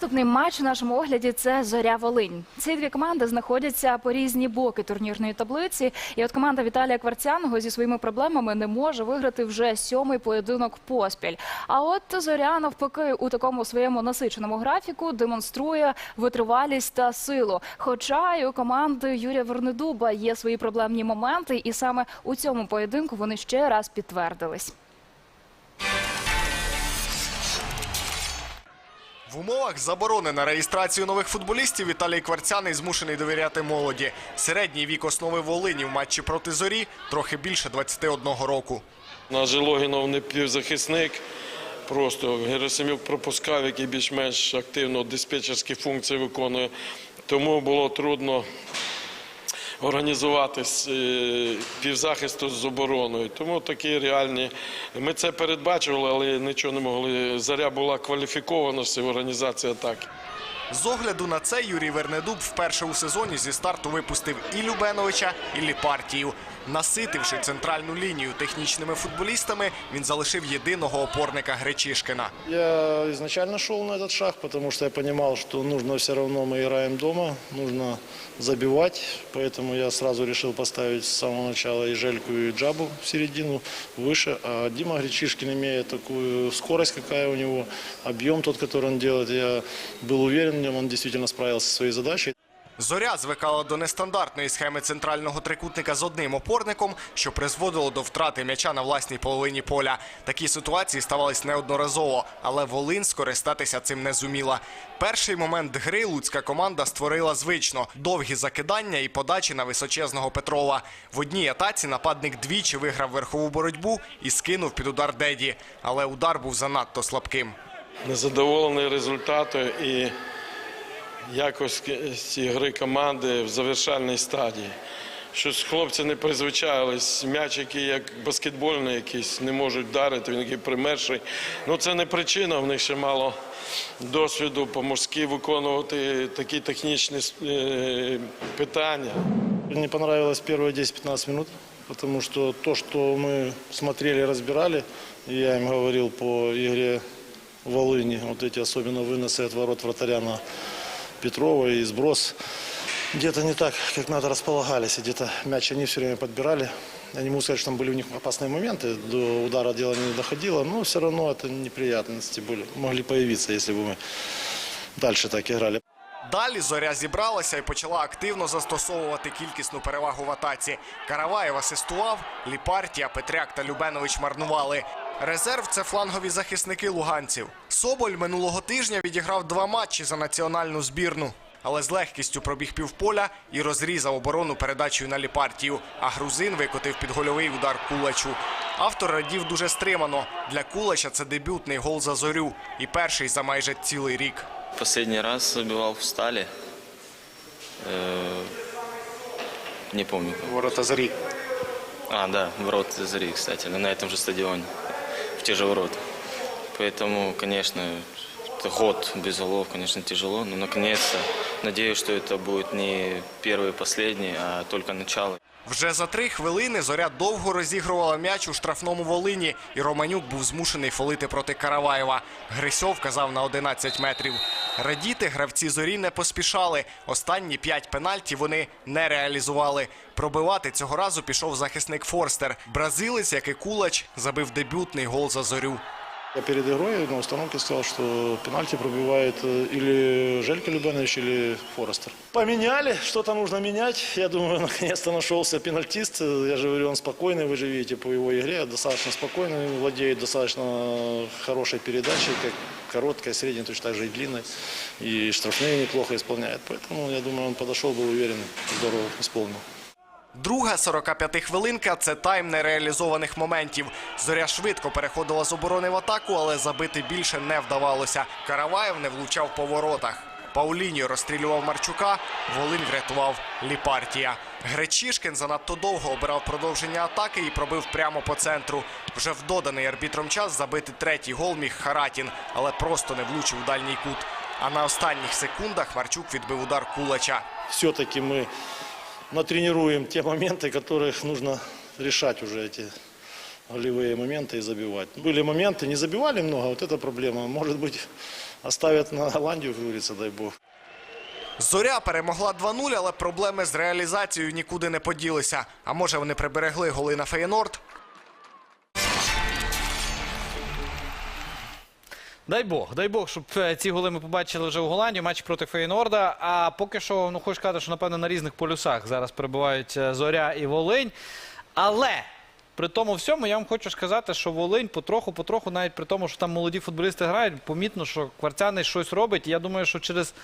Наступний матч у нашому огляді це Зоря Волинь. Ці дві команди знаходяться по різні боки турнірної таблиці. І от команда Віталія Кварцяного зі своїми проблемами не може виграти вже сьомий поєдинок поспіль. А от Зоря навпаки у такому своєму насиченому графіку демонструє витривалість та силу. Хоча і у команди Юрія Вернедуба є свої проблемні моменти, і саме у цьому поєдинку вони ще раз підтвердились. В умовах заборони на реєстрацію нових футболістів Віталій Кварцяний змушений довіряти молоді. Середній вік основи Волині в матчі проти зорі трохи більше 21 року. Наш Логінов не півзахисник. Просто Герасимюк пропускав, який більш-менш активно диспетчерські функції виконує. Тому було трудно організувати е, півзахисту з обороною. Тому такі реальні. Ми це передбачували, але нічого не могли. Заря була кваліфікована в організації атаки. З огляду на це Юрій Вернедуб вперше у сезоні зі старту випустив і Любеновича, і Ліпартію. Наситивши центральну лінію технічними футболістами, він залишив єдиного опорника Гречишкина. Я изначально шел на этот шаг, потому что я понимал, что нужно все равно мы играем дома, нужно забивать. Поэтому я сразу решил поставить с самого начала и Жельку, и Джабу в середину, выше. А Дима Гречишкин, имея такую скорость, какая у него, объем тот, который он делает, я был уверен в нем, он действительно справился со своей задачей. Зоря звикала до нестандартної схеми центрального трикутника з одним опорником, що призводило до втрати м'яча на власній половині поля. Такі ситуації ставались неодноразово, але Волинь скористатися цим не зуміла. Перший момент гри луцька команда створила звично довгі закидання і подачі на височезного Петрова. В одній атаці нападник двічі виграв верхову боротьбу і скинув під удар Деді, але удар був занадто слабким. Незадоволений результатом і якості гри команди в завершальній стадії. Щось хлопці не призвичайлись. М'яч, який як баскетбольний якийсь, не можуть вдарити, він який примерший. Ну це не причина, в них ще мало досвіду по-морськи виконувати такі технічні е, питання. Не понравилось первые 10-15 минут, потому что то, что мы смотрели, разбирали, и я им говорил по игре Волыни, вот эти особенно выносы от ворот вратаря на Петрова и сброс, где-то не так, как надо располагались, и где-то мяч они все время подбирали. Я не могу сказать, что там были у них опасные моменты, до удара дело не доходило, но все равно это неприятности были, могли появиться, если бы мы дальше так играли. Далі зоря зібралася і почала активно застосовувати кількісну перевагу в атаці. Караваєв асистував, Ліпартія, Петряк та Любенович марнували. Резерв це флангові захисники луганців. Соболь минулого тижня відіграв два матчі за національну збірну. Але з легкістю пробіг півполя і розрізав оборону передачею на Ліпартію. А грузин викотив підгольовий удар Кулачу. Автор радів дуже стримано. Для Кулача це дебютний гол за зорю і перший за майже цілий рік. Последний раз забивал в Стале. Э, Не помню. Ворота зорі. А, да, ворот Зари, кстати, на этом же стадионе, в те же ворота. Поэтому, конечно, это год без голов, конечно, тяжело, но наконец-то надеюсь, что это будет не первый и последний, а только начало. Вже за три хвилини зоря довго розігрувала м'яч у штрафному Волині, і Романюк був змушений фолити проти Караваєва. Грисьов казав на 11 метрів. Радіти гравці зорі не поспішали. Останні п'ять пенальті вони не реалізували. Пробивати цього разу пішов захисник Форстер. Бразилець, як і Кулач, забив дебютний гол за зорю. Я перед игрой на установке сказал, что пенальти пробивает э, или Желька Любанович, или Форестер. Поменяли, что-то нужно менять. Я думаю, наконец-то нашелся пенальтист. Я же говорю, он спокойный, вы же видите по его игре, достаточно спокойный, владеет достаточно хорошей передачей, как короткая, средняя, точно так же и длинной. И штрафные неплохо исполняет. Поэтому, я думаю, он подошел, был уверен, здорово исполнил. Друга 45-хвилинка – це тайм нереалізованих моментів. Зоря швидко переходила з оборони в атаку, але забити більше не вдавалося. Караваєв не влучав по воротах. Пауліньо розстрілював Марчука, Волинь врятував Ліпартія. Гречишкін занадто довго обирав продовження атаки і пробив прямо по центру. Вже в доданий арбітром час забити третій гол міг Харатін, але просто не влучив у дальній кут. А на останніх секундах Марчук відбив удар Кулача. все-таки мы натренируем те моменты, которых нужно решать уже эти голевые моменты и забивать. Были моменты, не забивали много, вот эта проблема. Может быть, оставят на Голландию, как говорится, дай бог. Зоря перемогла 2-0, але проблеми з реалізацією нікуди не поділися. А може вони приберегли голи на Фейнорд? Дай Бог, дай Бог, щоб е, ці голи ми побачили вже у Голландії, матч проти Фейнорда. А поки що, ну хочу сказати, що напевно на різних полюсах зараз перебувають е, Зоря і Волинь. Але при тому всьому я вам хочу сказати, що Волинь потроху-потроху, навіть при тому, що там молоді футболісти грають, помітно, що Кварцяний щось робить. Я думаю, що через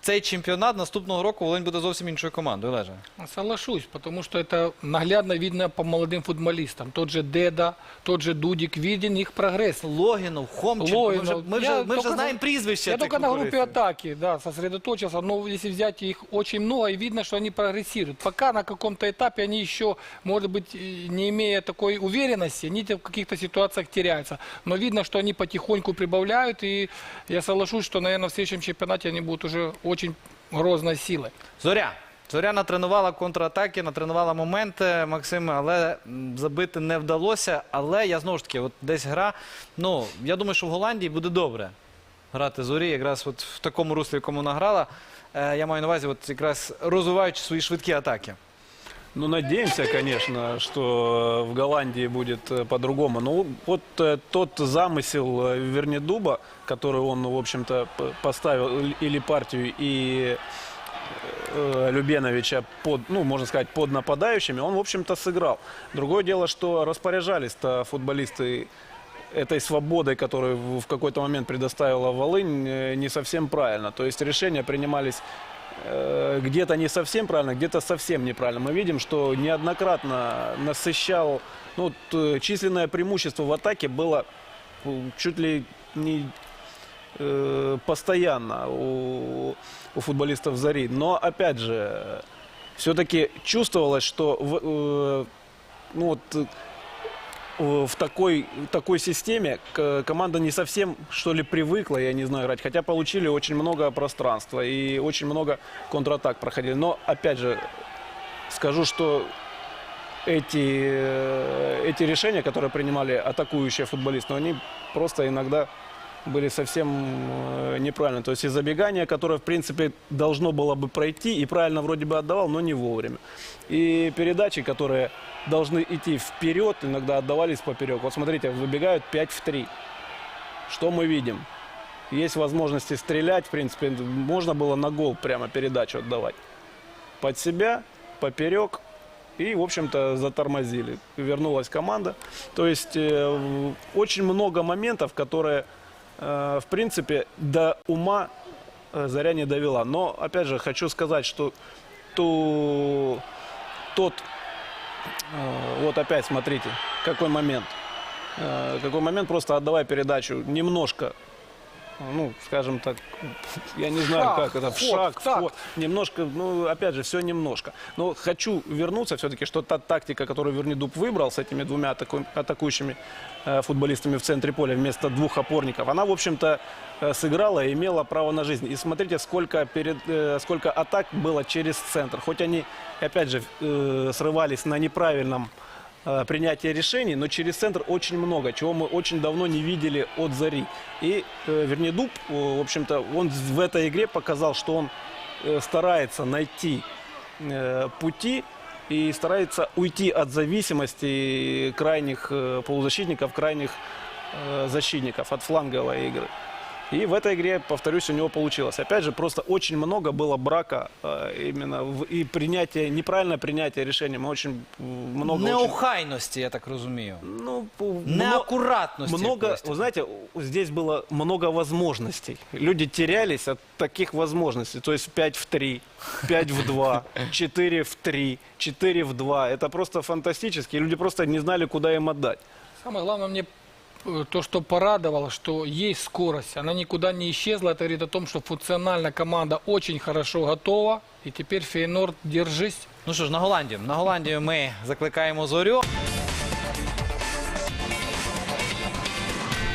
цей чемпіонат наступного року Волинь буде зовсім іншою командою. Олеже. Соглашусь, потому что это наглядно видно по молодым футболистам. Тот же Деда, тот же Дудик, виден их прогресс. Логінов, Хомченко. Ми вже, Логинов. ми вже, Я ми вже только знаємо на- прізвища. Я цих только на группе футболістів. атаки, да, сосредоточился, но если взять их очень много, и видно, что они прогрессируют. Пока на каком-то этапе они еще, может быть, и не имея такой уверенности, они в каких-то ситуациях теряются. Но видно, что они потихоньку прибавляют, и я соглашусь, что, наверное, в следующем чемпионате они будут уже очень грозной силы. Зоря. Зоря натренувала контратаки, натренувала моменти Максиме, але забити не вдалося. Але я знову ж таки, от десь гра. Ну, я думаю, що в Голландії буде добре грати зорі, якраз от в такому руслі, якому вона грала. Е, я маю на увазі, от якраз розвиваючи свої швидкі атаки. Ну, надеемся, конечно, что в Голландии будет э, по-другому. Ну, вот э, тот замысел э, Вернедуба, который он, в общем-то, поставил или партию, и Любеновича под, ну, можно сказать, под нападающими, он, в общем-то, сыграл. Другое дело, что распоряжались-то футболисты этой свободой, которую в какой-то момент предоставила Волынь, не совсем правильно. То есть решения принимались где-то не совсем правильно, где-то совсем неправильно. Мы видим, что неоднократно насыщал, ну, вот, э, численное преимущество в атаке было э, чуть ли не э, постоянно у, у футболистов Зари. Но, опять же, все-таки чувствовалось, что в, э, ну, вот, э, в такой, такой системе к- команда не совсем, что ли, привыкла, я не знаю, играть. Хотя получили очень много пространства и очень много контратак проходили. Но, опять же, скажу, что эти, э, эти решения, которые принимали атакующие футболисты, ну, они просто иногда были совсем э, неправильно. То есть и забегание, которое, в принципе, должно было бы пройти, и правильно вроде бы отдавал, но не вовремя. И передачи, которые должны идти вперед, иногда отдавались поперек. Вот смотрите, выбегают 5 в 3. Что мы видим? Есть возможности стрелять, в принципе, можно было на гол прямо передачу отдавать. Под себя, поперек, и, в общем-то, затормозили. Вернулась команда. То есть э, очень много моментов, которые, в принципе, до ума э, Заря не довела. Но, опять же, хочу сказать, что ту, тот, э, вот опять смотрите, какой момент. Э, какой момент, просто отдавай передачу немножко, ну, скажем так, я не знаю, Шаг, как это, в ход, шаг, в так. ход. немножко, ну, опять же, все немножко. Но хочу вернуться все-таки, что та тактика, которую Вернидуб выбрал с этими двумя атаку- атакующими э, футболистами в центре поля вместо двух опорников, она, в общем-то, э, сыграла и имела право на жизнь. И смотрите, сколько, перед, э, сколько атак было через центр. Хоть они, опять же, э, срывались на неправильном принятия решений, но через центр очень много, чего мы очень давно не видели от Зари. И э, Вернедуб, э, в общем-то, он в этой игре показал, что он э, старается найти э, пути и старается уйти от зависимости крайних э, полузащитников, крайних э, защитников, от фланговой игры. И в этой игре, повторюсь, у него получилось. Опять же, просто очень много было брака э, именно в, и принятие, неправильное принятие решения. Мы очень м, много... очень- Неохайності, я так розумію. ну, по- мно- Неаккуратності. много, якоїсь. вы знаете, у- здесь было много возможностей. Люди терялись от таких возможностей. То есть 5 в 3, 5 в 2, 4 в 3, 4 в 2. Это просто фантастически. И Люди просто не знали, куда им отдать. Самое главное мне э, то, что порадовало, что есть скорость, она никуда не исчезла. Это говорит о том, что функционально команда очень хорошо готова. И теперь Фейнорд, держись. Ну що ж, на Голландію. На Голландію ми закликаємо зорю.